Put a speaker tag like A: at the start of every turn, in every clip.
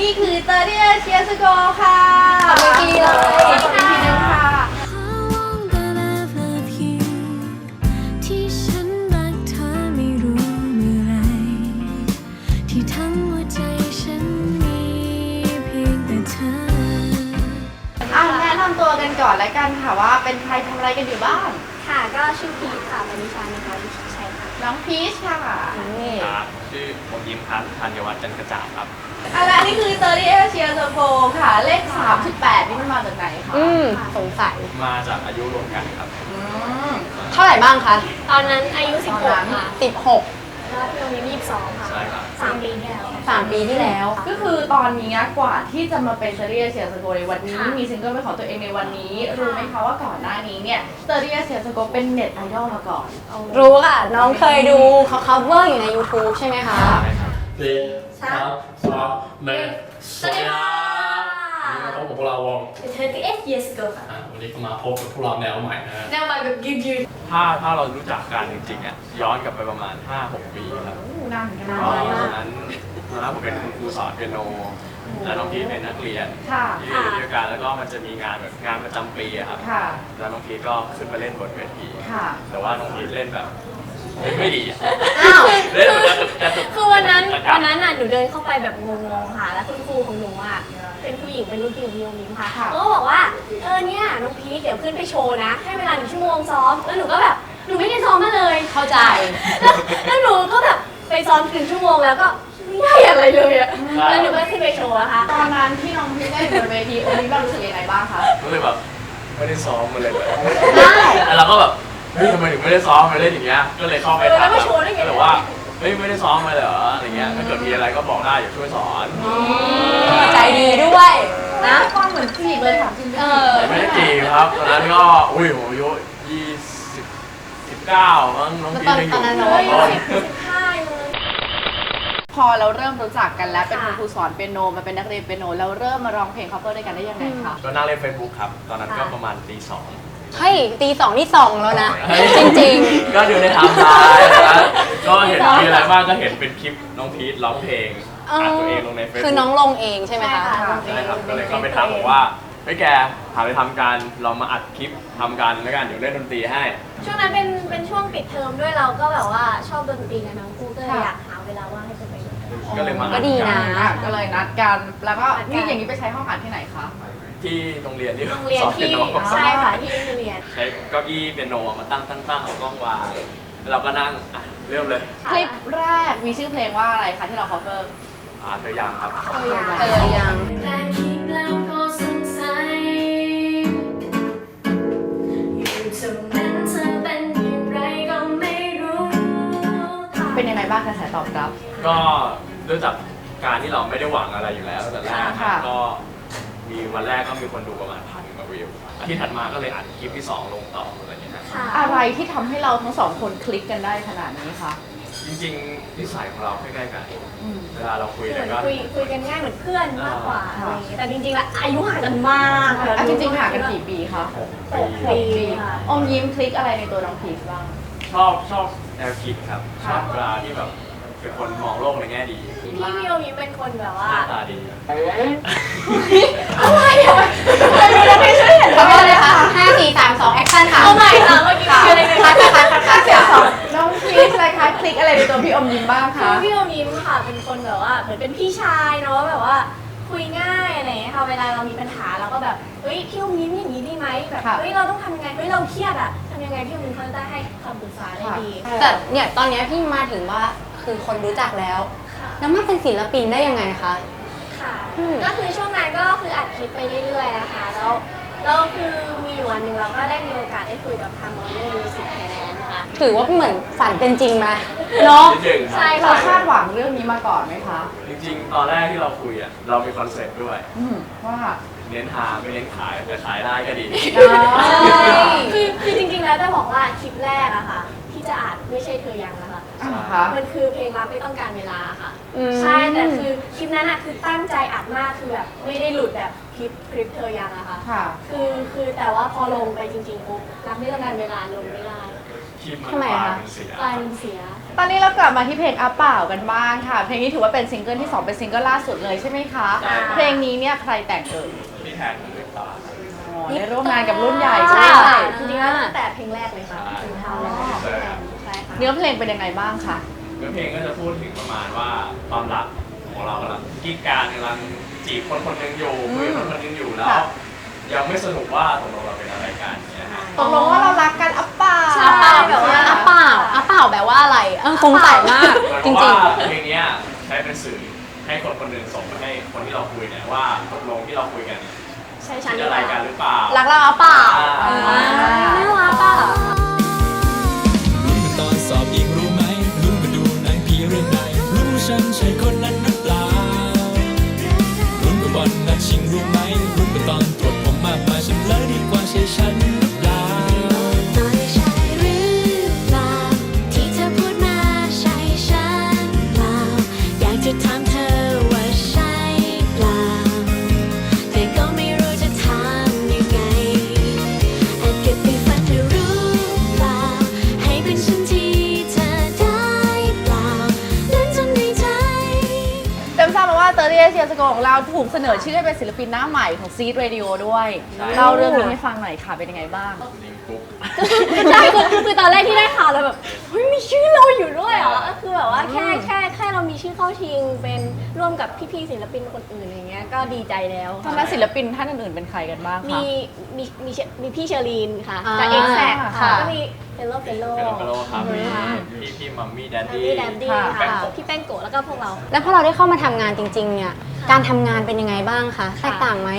A: นี่คือเตอร์เดี
B: ยเชียส
C: โกค่ะขอบคุณเลยขอบคุณทีนึงค่ะ
B: ที่ฉันรักเธอไม่รู้เมื่อไรที่ทั้งหัวใจฉันมีเพียงแต่เธอ
C: อะแนะนำตัวกันก่อนแล้วกันค่ะว่าเป็นใครทำอะไรกันอยู่บ้าง
B: ค่ะก็ชื่อพีทค่ะปณิชานะคะวิชิตชัยค่ะ
C: น้องพีชค่ะนี่
A: ครับชื่อผมยิ้มครับธัญวัฒน์จันทร์กระจ่างครับ
C: อันนี้คือเตอร์เดียเชียสโกค่ะ เลข 38 นี่มันมาจากไหนคะ
D: อืมสงสัย
A: มาจากอายุรวมกันครับ
C: อืม
D: เท่าไหร่บ้างคะ
B: ตอนนั้นอายุ 16ค่ะ
D: 16
B: แล้วพี่โอมี22ค่ะ
A: ใช่ครับ
B: สามปีที่แล้ว
D: 3ปีที่แล้ว
C: ก็คือตอนนี้กว่าที่จะมาเป็นเตอร์เดียเชียสโกในวันนี้
B: ค่ะ
C: มีซิงเกิลเป็นของตัวเองในวันนี้ รู้ไหมคะว่าก่อนหน้านี้เนี่ยเตอร์เดียเชียสโกเป็นเน็ตไอดอลมาก่อน
D: รู้ค่ะ น้องเคยดูเขา cover อยู่ใน YouTube ใช่ไหมคะ
E: สี่สามสองหนึ่งสวัสดีครับ วันนี้มาพบกับพวกเราวง
B: 38 years ago ค่ะ
E: อะวันนี้ก็มาพบกับพวกเราแนวใหม่นะฮะ
B: แนวมาแบบยืดยืด
A: ถ้าถ้าเรารู้จักกันจริงๆอะย้อนกลับไปประมาณ 5-6 ปีครับ
C: นานเหมือนกันนะ
A: ก็ตอนนั้นตอนนั้นผมเป็นคุณครูสอนเปียโน แล้วน้องพีทเป็นนักเรียน
C: ค่ะ
A: ที่เรียนด้วยกันแล้วก็มันจะมีงานแบบงานประจำปีอะครับ
C: ค่ะ
A: แล้วน้องพีทก็ขึ้นมาเล่นบนเวที
C: ค่ะ
A: แต่ว่าน้องพีทเล่นแบบเล่นไม่ดีอะ
D: อ้าว
A: เล่นแบบกระตุกกระตุก
B: คือวันนั้น
A: กระตุก
B: วันนั้นน่ะหนูเดินเข้าไปแบบงงๆค่ะ แล้วคุณครูของหนูอะเป็นผู้ หญิงเป็นรุ่นพี่ของพี่โอมิมค่ะ
C: ค่ะ
B: เขาก็บอกว่าเออเนี่ยน้องพีทเดี๋ยวขึ้นไปโชว์นะ ให้เวลาหนึ่งชั่วโมงซ้อมแล้วหนูก็แบบหนูไม่ได้ซ้อมมาเลย
D: เข้าใจ
B: แล้วแล้วหนูก็แบบไปซ้อมถึงชั่วโมงแล้วก็ไม่ได้อะไรเลยอะแล้วหนูก็ขึ้นไปโชว์นะคะ
C: ตอนนั้นที่น้องพีได้อยู่บนเวทีโอลิมเรารู้สึกยังไงบ้างคะ
A: ก็เลยแบบไม่ได้ซ้อมมาเลยแบบ
D: ได้
A: แล้วเราก็แบบเฮ้ยทำไมถึงไม่ได้ซ้อมมาเล่นอย่างเงี้ยก็เลยเข้าไป
B: เออแล้
A: ถาวม
B: มาโชว์ได้ไง
A: ก็เลยว่าเฮ้ยไม่ได้ซ้อมมาเลยเหรออะไรเงี้ยถ้าเกิดมีอะไรก็บอกได้อย่าช่วยสอน
D: ใจดีด้วยนะ
C: ความเหมือนจีบเลยถามจริง
D: เออ
A: ไม่ได้จีบครับตอนนั้นก็อุ้ยผมอายุยี่สิบสิบเก้ามั้งน้องพียังอยู่
D: ตอนนั้น
A: ม
D: เรา
A: ต้น
B: ใช่เลย
C: พอเราเริ่มรู้จักกันแล้วเป็นคุณ
B: ค่ะ
C: ครูสอนเปียโนมาเป็นนักเรียนเปียโนแล้วเริ่มมาร้องเพลง cover ด้วยกันได้ยังไงคะ
A: ก็นั่งเล่นเฟซบุ๊กครับ ตอนนั้นก็
B: ค่ะ
A: ประมาณตีสอง
D: เฮ้ยตีสองนี่สองแล้วนะ จริง
A: ก็ดูในไทม์ไลน์นะครับก็เห็นมีอะไรบ้างก็เห็นเป็นคลิปน้องพีทร้องเพลง
D: ๆ
A: อัดตัวเองลงในเฟซ
D: คือ
A: บุ๊ก
D: น้องลงเองใช่ไหมคะ
A: ใช่ครับก็เลยเข้าไปถามบอกว่าเฮ้ยแกหาไปทำกันเรามาอัดคลิปทำกันแล้วกันเดี๋ยวเล่นดนตรีให้
B: ช่วงนั้นเป็นเป็นช่วงปิดเทอมด้วยเราก็แบบว่าชอบดนตรีกันทั้งคู่ก็เลยอยากหาเวลาว่างให้เป็นไปด้วยกัน
A: ก็เลยมา
D: ก็
A: อัด
D: ดี
A: กั
D: นะ
A: น
C: อะก็เลยนัดกัน แล้วก็
B: นัดกัน
C: นี่อย่างนี้ไปใช้ห้องอัดที่ไหนคะ
A: ที่โรงเรียนที่
B: โรงเรียน
A: สอนเปี
B: ที่
A: ยโน
B: ใช่ค่ะที่โรงเรียน
A: ใช้เก้าอี้เปียโนมาตั้งตั้งตั้งเอากล้องวางแล้วเราก็นั่งอะเริ่มเลย
C: คลิปแรกมีชื่อเพลงว่าอะไรคะที่เรา cover
A: อ่าเธอยังครับ
D: เออยัง
B: แต่คิดแล้วก็สงสัยอยู่ตรงนั้นเธอเป็นอย่างไรก็ไม่รู้
C: เป็นยังไงบ้างกระแสตอบรับ
A: ก็ด้วยจากการที่เราไม่ได้หวังอะไรอยู่แล้วตั้งแต่แรก
C: ค่ะ
A: ก็ มีวันแรกก็มีคนดูประมาณพันกว่าวิวอาที่ถัดมาก็เลยอัดคลิปที่สองลงต่ออะไรอย่างเงี้ยครับ
B: ค่ะ
C: อะไรที่ทำให้เราทั้งสองคนคลิกกันได้ขนาดนี้คะ
A: จริงๆนิสัยของเราใกล้ๆกัน
C: อืม
A: เวลาเราคุย
B: เห
A: แล้วก็
B: มือนคุยคุยกันง่ายเหมือนเพื่อนมากกว่า
C: อ่า
B: อะไรอย่างเงี้ยแต่จริงๆแล้วอายุห่างกันมาก
C: อะจริงๆห่างกันกี่ปีคะ
A: หก
B: หก
A: ปี
B: ปีค่ะ
C: อมยิ้มคลิกอะไรในตัวน้องพีชบ้าง
A: ชอบชอบแนวคิดครับ ชอบเวลาที่แบบเป็นคนมองโลกในแง่ดี
B: พี่พี่โอมิเป็นคนแบบ
A: ห
B: ว่า
A: น้าตาดี
C: ลิกอะไรในตัวพี่อมยิ้มบ้าง
B: คื
C: คะ
B: อพี่โอมิค่ะเป็นคนแบบว่าเหมือนเป็นพี่ชายเนาะแบบว่าคุยง่ายอะไรอย่างเงี้ยค่ะเวลาเรามีปัญหาเราก็แบบเฮ้ยพี่โอมิอย่างนี้ดีไหมแบบเฮ้ยเราต้องทำยังไงเฮ้ยเราเครียดอะทำยังไงพี่โอมิเขาจะได้ให้คำปรึกษาได้ดี
D: แต่เนี่ยตอนเนี้ยพี่มาถึงว่าคือคนรู้จักแล้วแล้วมาเป็นศิลปินได้ยังไงคะ
B: ค่ะ
D: อืม
B: ก็คือช่วงนั้นก็คืออัดคลิปไปเรื่อยๆนะคะ แล้วแล้วคือมีอยู่วันหนึ่งเราก็ได้มีโอกาสได้คุยกับทางมอเตอร์มิวสิกไทยแลนด์นะคะ
D: ถือว่าเหมือนฝันเป็นจริงไหมเนาะ
A: นิดหนึ่งครับ
B: ใช่
C: เรา
B: ค่ะ
C: คาดหวังเรื่องนี้มาก่อนไหมคะ
A: จริง ๆ ตอนแรกที่เราคุยอะเรามีคอนเซ็ปต์ด้วย
C: อืมว่า
A: เน้นหาไม่เน้นขายแต่ขายได้ก็ดี
B: ใช่คือคือจริงๆแล้วจะบอกว่าคลิปแรกอะค่ะ ที่จะอัดไม่ใช่เธอยังนะคะ
C: อ่าคะ
B: มันคือเพลงรักไม่ต้องการเวลาค่ะ
D: อืม
B: ใช่ แต่คือคลิปนั้นอะคือตั้งใจอัดมากคือแบบไม่ได้หลุดแบบคลิปคลิปเธอยังอะค่ะ
C: ค่ะ
B: คือคือแต่ว่าพอลงไปจริงๆปุ๊บรักไม่ต้องการเวลาลงไม่ได้
A: คลิปมัน
D: ทำไม
A: กลาย
D: คะ
A: เป็นเสีย
B: กลายเป็นเสีย
C: ตอนนี้เรากลับมาที่เพลงอัปเปล่ากันบ้างค่ะ เพลงนี้ถือว่าเป็นซิงเกิลที่ 2 เป็นซิงเกิลล่าสุดเลยใช่ไหมคะ
B: ใช่ค่ะ
C: เพลงนี้เนี่ยใครแต่งเอ่ย
A: ที่แทนของเล็กตา
C: อ๋อได้ร่วมงานกับรุ่นใหญ่
B: ใช่
C: ด้วย
B: ค่ะ จริงๆแล้วตั้งแต่เพลงแรกเลยค่ะ
A: ใช่
B: ถึงเท้าแล้วใช่ค่ะ
C: เนื้อเพลงเป็นยังไงบ้างคะ
A: เนื้อเพลงก็จะพูดถึงประมาณว่าความรักของเรากำลังกิ๊กการกำลังจีบคนคนหนึงอยู่คุยกับคนคนหนึงอยู่แล้ว
C: ค่ะ
A: ยังไม่สรุปว่าตกลงเราเป็นอะไรกันเนี่ยฮะ
C: ตกลงว่าเรารักกันอัปเปล่า
B: ใช่
D: อา เปล่าแบบว่าอาเปล่าอาเปล่าแบบว่าอะไร เออสงสัยมาก
A: เหมือน
D: จริ
A: ว่าง
D: ๆ
A: เพลงเนี้ยใช้เป็นสื่อให้คนคนหนึ่งส่งไปให้คนที่เราคุยเนี่ยว่าตกลงที่เราคุยกันเนี่ย
B: ใช่ฉั
A: คิ
B: น
A: ดอะไรกันหรือเปล่า
D: รักเราอาเปล่า
A: อ่า
D: อ่า น่ารักอะ
F: รู้กันตอนสอบอีกรู้ไหมรู้กันดูหนังผีเรื่องใดรู้ฉันใช่คนนั้นหรือเปล่ารู้กันวันนัดชิงรู้ไหมรู้กันตอนตรวจผมมากมายฉันเลยดีกว่าใช่ฉัน
C: ของเราถูกเสนอชื่อให้เป็นศิลปินหน้าใหม่ของซีดเรดิโอด้วย
A: ใช่
C: เล่าเรื่องนี้ให้ฟังหน่อยค่ะเป็นยังไงบ้าง
A: ลิงกุ๊ก
B: ใช่คือคือตอนแรกที่ได้ข่าวเราแบบเฮ้ยมี ชื่อเราอยู่ด้วยเหรอก็คือแบบว่าแค่แค่แค่เรามีชื่อเข้าชิง เป็นร่วมกับพี่ๆศิลปินคนอื่นอย่างเงี้ยก็ดีใจแล้ว
C: ตอนนั้นศิลปินท่านอื่นๆเป็นใครกันบ้างคะ
B: มีมีมีเชมีพี่เชอรีนค่ะ
D: อ่า
B: จากเอ็กแซก
C: ค่ะ
B: ค่ะ ก็มีเฟลโลเฟลโล
A: เป็นโลโลครับ
B: อืมค่ะ
A: พี่พี่มัมมี่แดด
B: แล้ว
A: ดี้
B: มีแดนดี้
C: ค่ะ
B: ค่ะ พี่แป้งโกะแล้วก็พวกเรา
D: แล้วพอเราได้เข้ามาทำงานจริง ๆ เนี่ย การทำงานเป็นยังไงบ้างคะแตกต่างไหม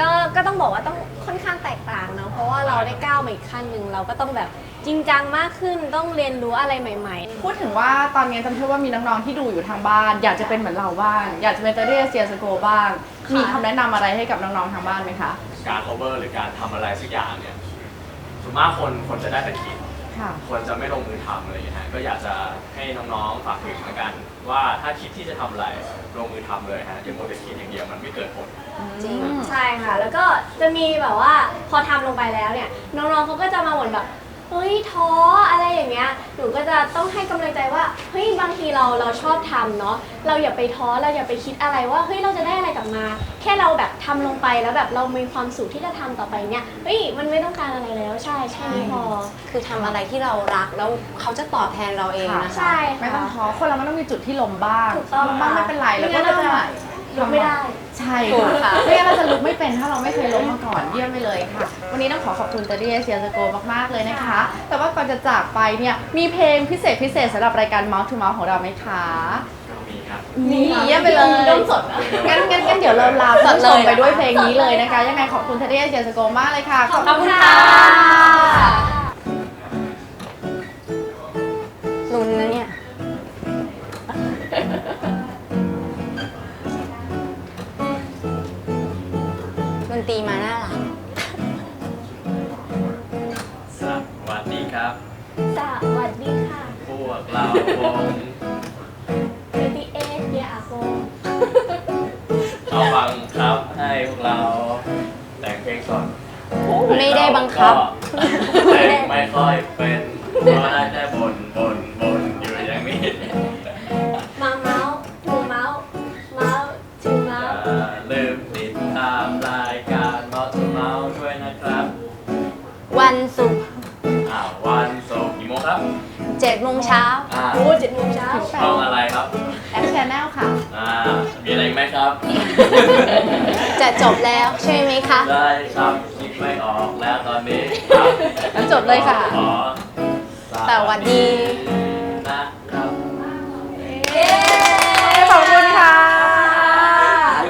B: ก็ก็ต้องบอกว่าต้องค่อนข้างแตกต่างเนาะเพราะว่าเราได้ก้าวมาอีกขั้นหนึ่งเราก็ต้องแบบ จริงจังมากขึ้นต้องเรียนรู้อะไรใหม่ๆ
C: พูดถึงว่าตอนนี้จำเชื่อว่ามีน้องๆที่ดูอยู่ทางบ้าน อยากจะเป็นเหมือนเราบ้าง อยากจะเป็นเตอร์เรียเซียสโกบ้างมีคำแนะนำอะไรให้กับน้องๆทางบ้านไหมคะ
A: การ cover หรือการทำอะไรสักอย่างเนี่ยส่วนมากคนคนจะได้แต่คิด
C: ค่ะ
A: คนจะไม่ลงมือทำอะไรอย่างเงี้ยฮะก็อยากจะให้น้องๆฝากถึงแล้วกัน ว่าถ้าคิดที่จะทำอะไรลงมือทำเลยฮะอย่ามัวแต่คิดอย่างเดียวมันไม่เกิดผล
D: จริง
B: ใช่ค่ะ แล้วก็จะมีแบบว่าพอทำลงไปแล้วเนี่ย น้องๆเขาก็จะมาเหมือนแบบ เฮ้ยท้ออะไรอย่างเงี้ยหนูก็จะต้องให้กำลังใจว่าเฮ้ยบางทีเราเราชอบทำเนาะเราอย่าไปท้อเราอย่าไปคิดอะไรว่าเฮ้ยเราจะได้อะไรกลับมา แค่เราแบบทำลงไปแล้วแบบเรามีความสุขที่จะทำต่อไปเนี่ยเฮ้ยมันไม่ต้องการอะไรแล้วใช่ใช่นี้พอ
D: คือทำอะไรที่เรารักแล้วเขาจะตอบแทนเราเองนะคะ
B: ใช่
C: ไม่ต้อง
B: ค่ะ
C: ท้อคนเรามันต้องมีจุดที่ลมบ้าง
B: ถูกต้อง
C: ลมบ้างไม่เป็นไร
B: ไม่
C: แล้ว
B: งั้
C: ก็
B: น
C: จะ
B: เรา ลุกไม่ได้
C: ใช่
D: ถูกค่ะ
C: ค่ะไม่งั้นเราจะลุกไม่เป็นถ้าเราไม่เคยล้มมาก่อนเยี่ยมไปเลยค่ะ วันนี้ต้องขอขอบคุณเตอร์เรียเซียสโกมากๆเลยนะคะ แต่ว่าก่อนจะจากไปเนี่ยมีเพลงพิเศษพิเศษสำหรับรายการ Mouth to Mouth ของเราไหมคะ
A: ก็มีครับ
C: นี่เยี่ยมไปเลย
B: ด้มสดอะ
C: งั้นงั้นงั้นเดี๋ยวเราลาคุณผู้ชมไปด้วยเพลงนี้เลยนะคะ ยังไงขอบคุณเทเดียเจสโกมากเลยค่ะ
B: ขอบคุณค่ะ
D: ลุ้นนะเนี่ย ดนตรีมาน่ารัก
A: กเราวง
B: เอทีเอสเดียอาโก
A: เอาฟังครับให้พวกเรา แต่งเพลงสด
D: ไม่ได้บังคับ
A: ก็แต่งไม่ค่อยเป็นเพราะได้แต่บน
D: จะจบแล้วใช่ไหมคะ
A: ได้ครับคิดไม่ออกแล้วตอนนี้ครับ
C: งั้นจบเลยค่ะ
A: ขอ
D: สวัสดี
A: ส